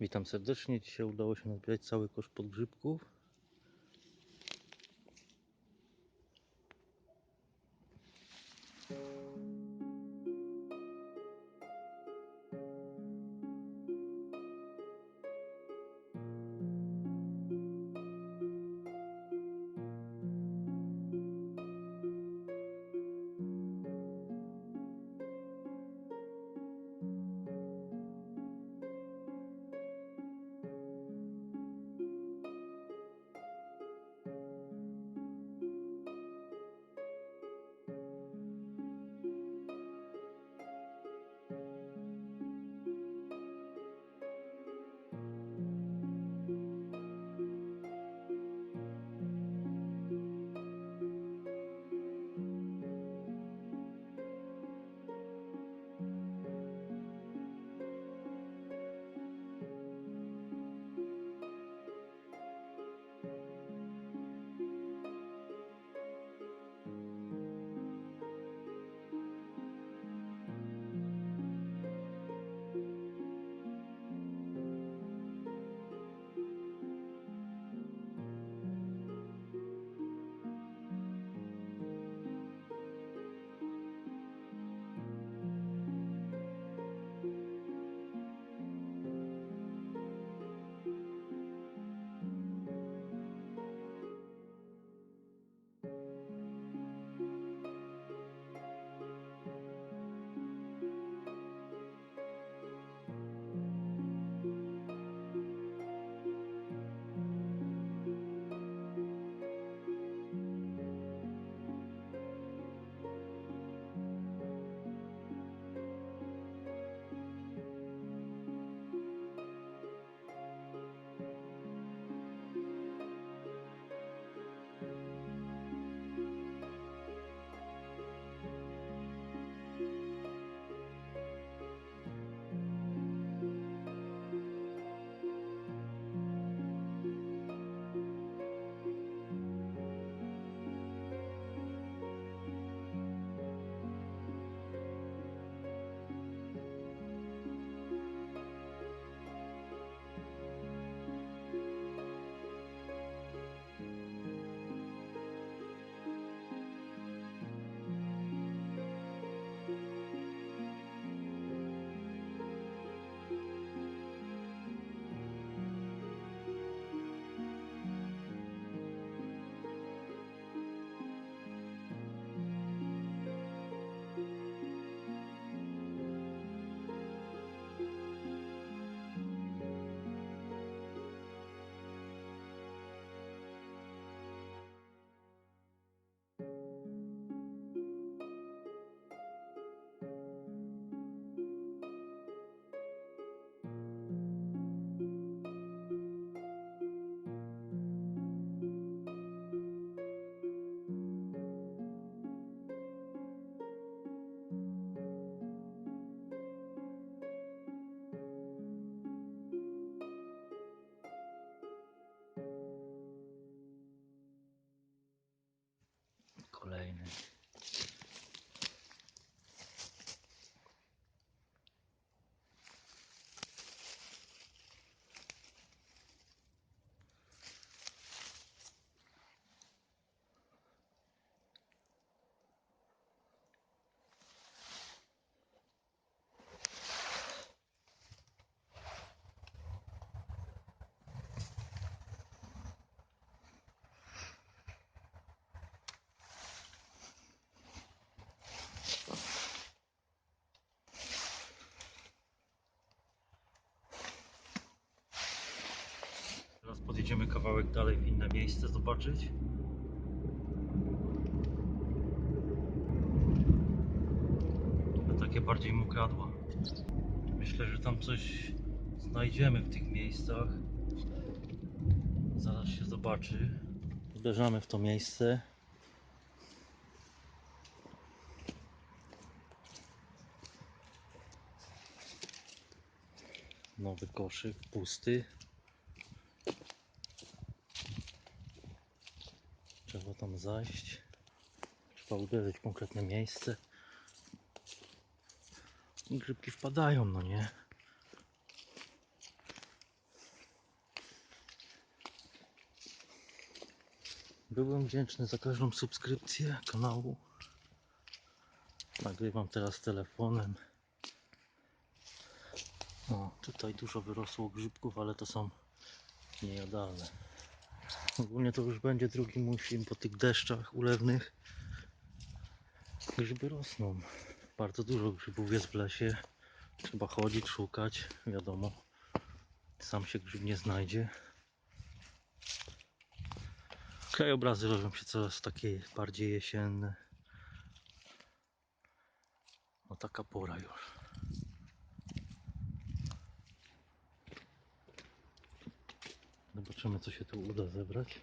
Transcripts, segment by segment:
Witam serdecznie. Dzisiaj udało się nazbierać cały kosz podgrzybków. Kawałek dalej w inne miejsce zobaczyć. To takie bardziej mokradła. Myślę, że tam coś znajdziemy w tych miejscach. Zaraz się zobaczy. Uderzamy w to miejsce. Nowy koszyk, pusty. tam zajść. Trzeba uderzyć w konkretne miejsce. I grzybki wpadają, no nie? Byłem wdzięczny za każdą subskrypcję kanału. Nagrywam teraz telefonem. O, tutaj dużo wyrosło grzybków, ale to są niejadalne. Ogólnie to już będzie drugi mój film po tych deszczach ulewnych. Grzyby rosną. Bardzo dużo grzybów jest w lesie. Trzeba chodzić, szukać. Wiadomo, sam się grzyb nie znajdzie. Krajobrazy robią się coraz takie bardziej jesienne. No taka pora już. Zobaczymy co się tu uda zebrać.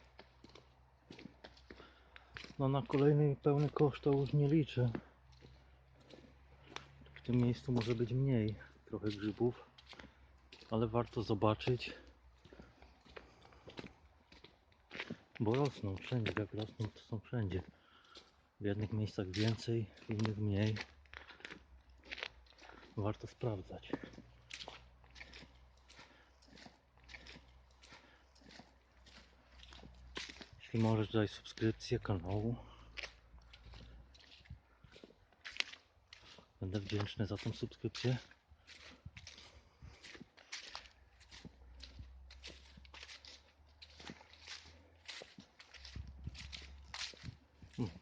No na kolejny pełny kosz to już nie liczę. W tym miejscu może być mniej trochę grzybów, ale warto zobaczyć. Bo rosną wszędzie, jak rosną to są wszędzie. W jednych miejscach więcej, w innych mniej. Warto sprawdzać. Możesz daj subskrypcję kanału. Będę wdzięczny za tą subskrypcję.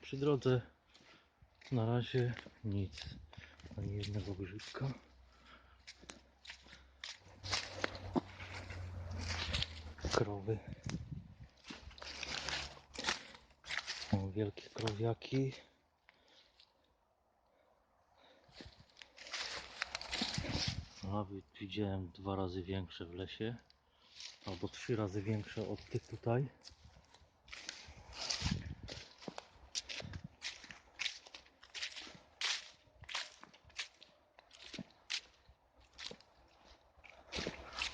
Przy drodze na razie nic. Ani jednego grzybka. Krowy. O, wielkie krowiaki. Nawet widziałem dwa razy większe w lesie. Albo trzy razy większe od tych tutaj.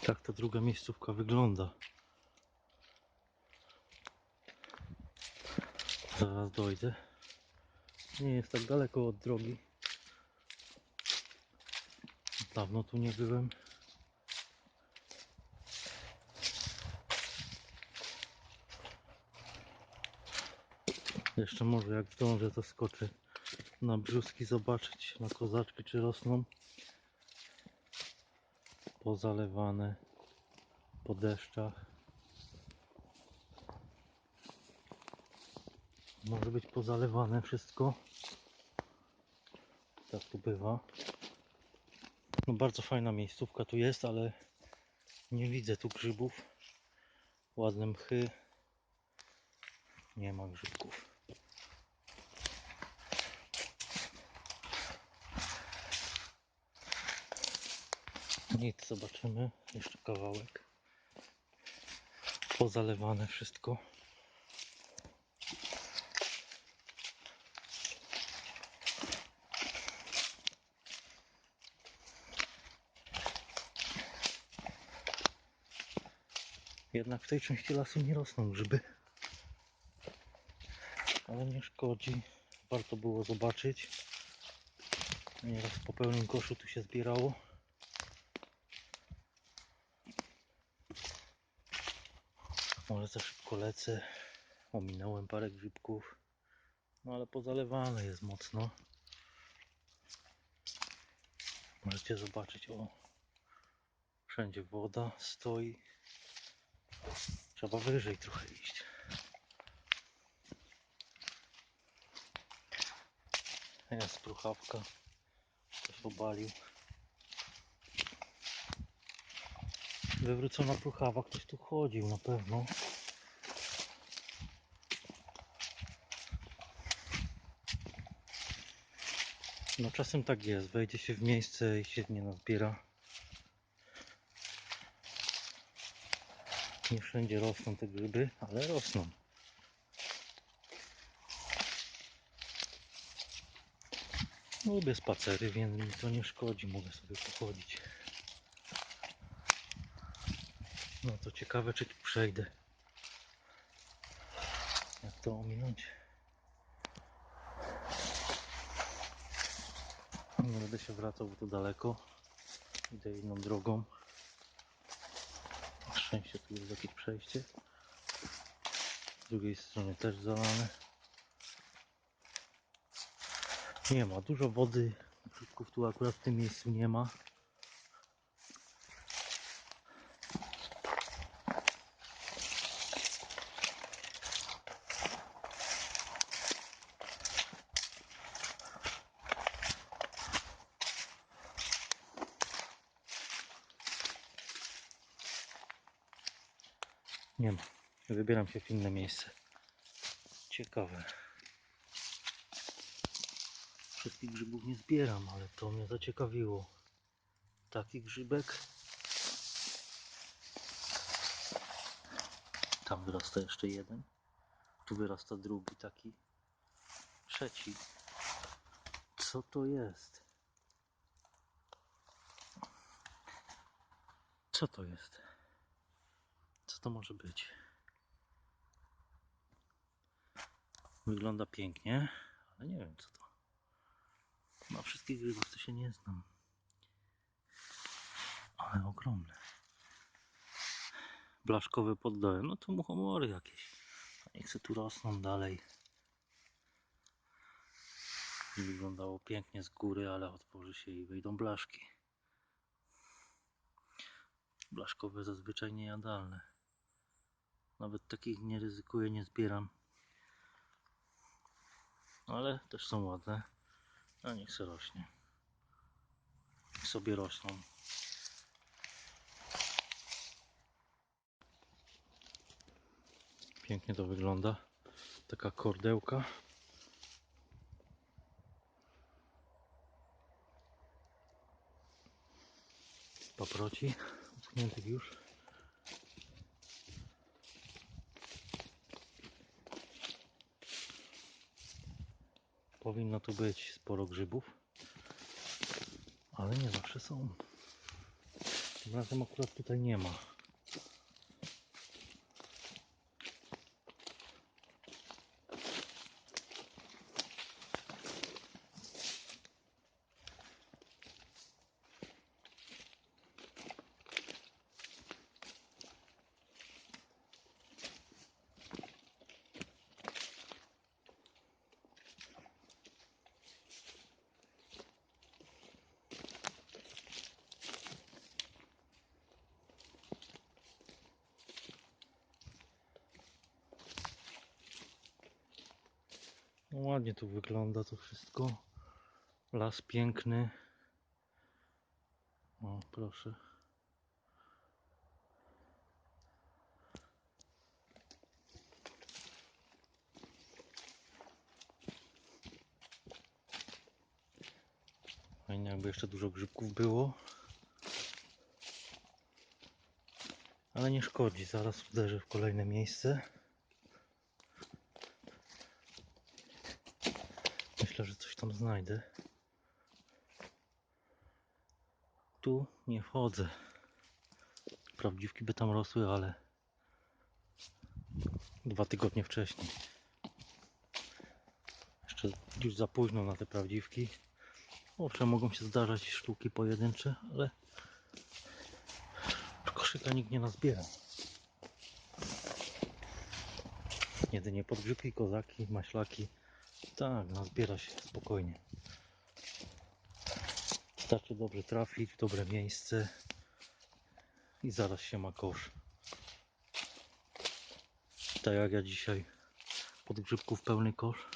Tak ta druga miejscówka wygląda. Zaraz dojdę. Nie jest tak daleko od drogi. Dawno tu nie byłem. Jeszcze może jak zdążę to skoczę na brzuski zobaczyć na kozaczki czy rosną pozalewane po deszczach. Może być pozalewane wszystko. Tak tu bywa. No bardzo fajna miejscówka tu jest, ale nie widzę tu grzybów. Ładne mchy. Nie ma grzybków. Nic, zobaczymy. Jeszcze kawałek. Pozalewane wszystko. Jednak w tej części lasu nie rosną grzyby. Ale nie szkodzi. Warto było zobaczyć. Nieraz po pełnym koszu tu się zbierało. Może za szybko lecę. Ominąłem parę grzybków. No ale pozalewane jest mocno. Możecie zobaczyć, o. Wszędzie woda stoi. Trzeba wyżej trochę iść. Jest pruchawka. Ktoś obalił. Wywrócona pruchawa. Ktoś tu chodził na pewno. No czasem tak jest. Wejdzie się w miejsce i się nie nazbiera. Nie wszędzie rosną te grzyby, ale rosną. Lubię spacery, więc mi to nie szkodzi. Mogę sobie pochodzić. No to ciekawe, czy tu przejdę. Jak to ominąć? Nie będę się wracał, bo to daleko. Idę inną drogą. Szczęście tu jest jakieś przejście. drugiej strony też zalane. Nie ma dużo wody. Grzybków tu akurat w tym miejscu nie ma. Nie ma. Wybieram się w inne miejsce. Ciekawe. Wszystkich grzybów nie zbieram, ale to mnie zaciekawiło. Taki grzybek. Tam wyrasta jeszcze jeden. Tu wyrasta drugi taki. Trzeci. Co to jest? Co to jest? To może być? Wygląda pięknie, ale nie wiem co to. Na wszystkich grzybów to się nie znam. Ale ogromne. Blaszkowe poddołem. No to muchomory jakieś. Niech se tu rosną dalej. Wyglądało pięknie z góry, ale otworzy się i wyjdą blaszki. Blaszkowe zazwyczaj niejadalne. Nawet takich nie ryzykuję, nie zbieram. Ale też są ładne. A niech se rośnie. Niech sobie rosną. Pięknie to wygląda. Taka kordełka. Paproci. Uschniętych już. Powinno tu być sporo grzybów. Ale nie zawsze są. Tym razem akurat tutaj nie ma. Ładnie tu wygląda to wszystko. Las piękny. O, proszę. Fajnie, jakby jeszcze dużo grzybków było. Ale nie szkodzi, zaraz uderzę w kolejne miejsce. Myślę, że coś tam znajdę. Tu nie wchodzę. Prawdziwki by tam rosły, ale dwa tygodnie wcześniej. Jeszcze już za późno na te prawdziwki. Owszem, mogą się zdarzać sztuki pojedyncze, ale koszyka nikt nie nazbiera. Jedynie podgrzybki, kozaki, maślaki. Tak, nazbiera się spokojnie. Wystarczy dobrze trafić w dobre miejsce i zaraz się ma kosz. Tak jak ja dzisiaj podgrzybków pełny kosz.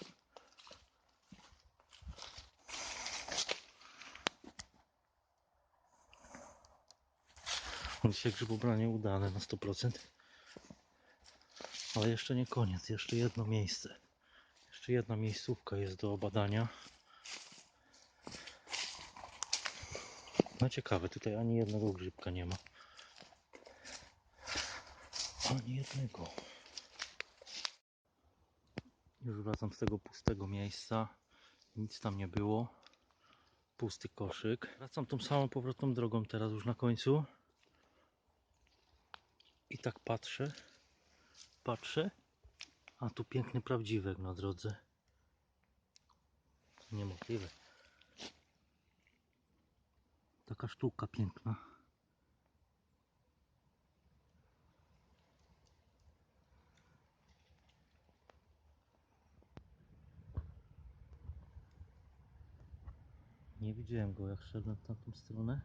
Dzisiaj grzybobranie udane na 100%. Ale jeszcze nie koniec, jeszcze jedno miejsce. Jeszcze jedna miejscówka jest do badania. No ciekawe, tutaj ani jednego grzybka nie ma. Ani jednego. Już wracam z tego pustego miejsca. Nic tam nie było. Pusty koszyk. Wracam tą samą powrotną drogą teraz już na końcu. I tak patrzę. Patrzę. A tu piękny prawdziwek na drodze. Niemożliwe. Taka sztuka piękna. Nie widziałem go jak szedłem w tamtą stronę.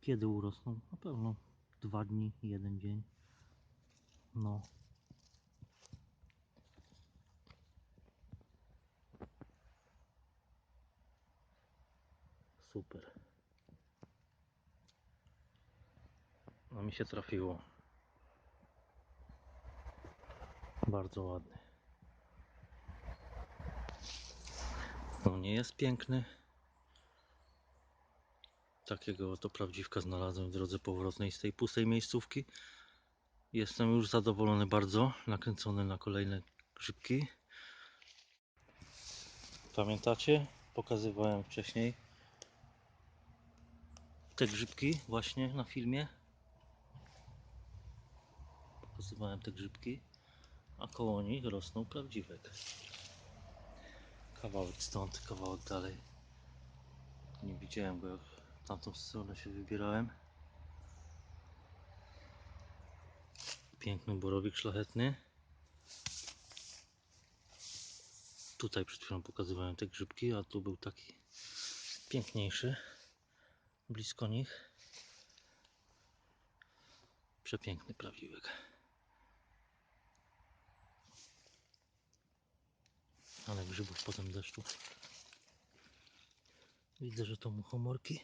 Kiedy urosną? Na pewno dwa dni, jeden dzień. No, Super. No mi się trafiło. Bardzo ładny. No nie jest piękny. Takiego oto prawdziwka znalazłem w drodze powrotnej z tej pustej miejscówki. Jestem już zadowolony bardzo. Nakręcony na kolejne grzybki. Pamiętacie? Pokazywałem wcześniej te grzybki właśnie na filmie. Pokazywałem te grzybki, a koło nich rosną prawdziwek. Kawałek stąd, kawałek dalej. Nie widziałem go jak w tamtą stronę się wybierałem. Piękny borowik szlachetny. Tutaj przed chwilą pokazywałem te grzybki, a tu był taki piękniejszy. Blisko nich. Przepiękny prawdziwek. Ale grzybów po tym deszczu. Widzę, że to muchomorki.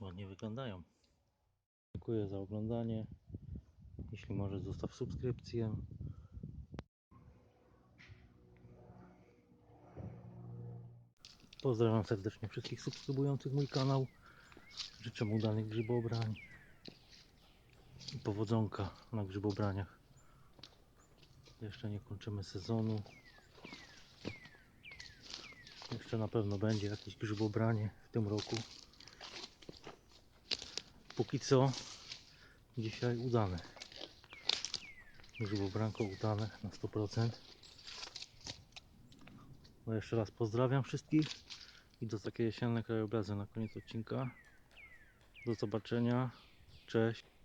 Ładnie wyglądają. Dziękuję za oglądanie. Jeśli możesz, zostaw subskrypcję. Pozdrawiam serdecznie wszystkich subskrybujących mój kanał. Życzę mu udanych grzybobrań i powodzonka na grzybobraniach. Jeszcze nie kończymy sezonu. Jeszcze na pewno będzie jakieś grzybobranie w tym roku. Póki co dzisiaj udane. Grzybobranko udane na 100%. No jeszcze raz pozdrawiam wszystkich i do takie jesienne krajobrazy na koniec odcinka. Do zobaczenia. Cześć.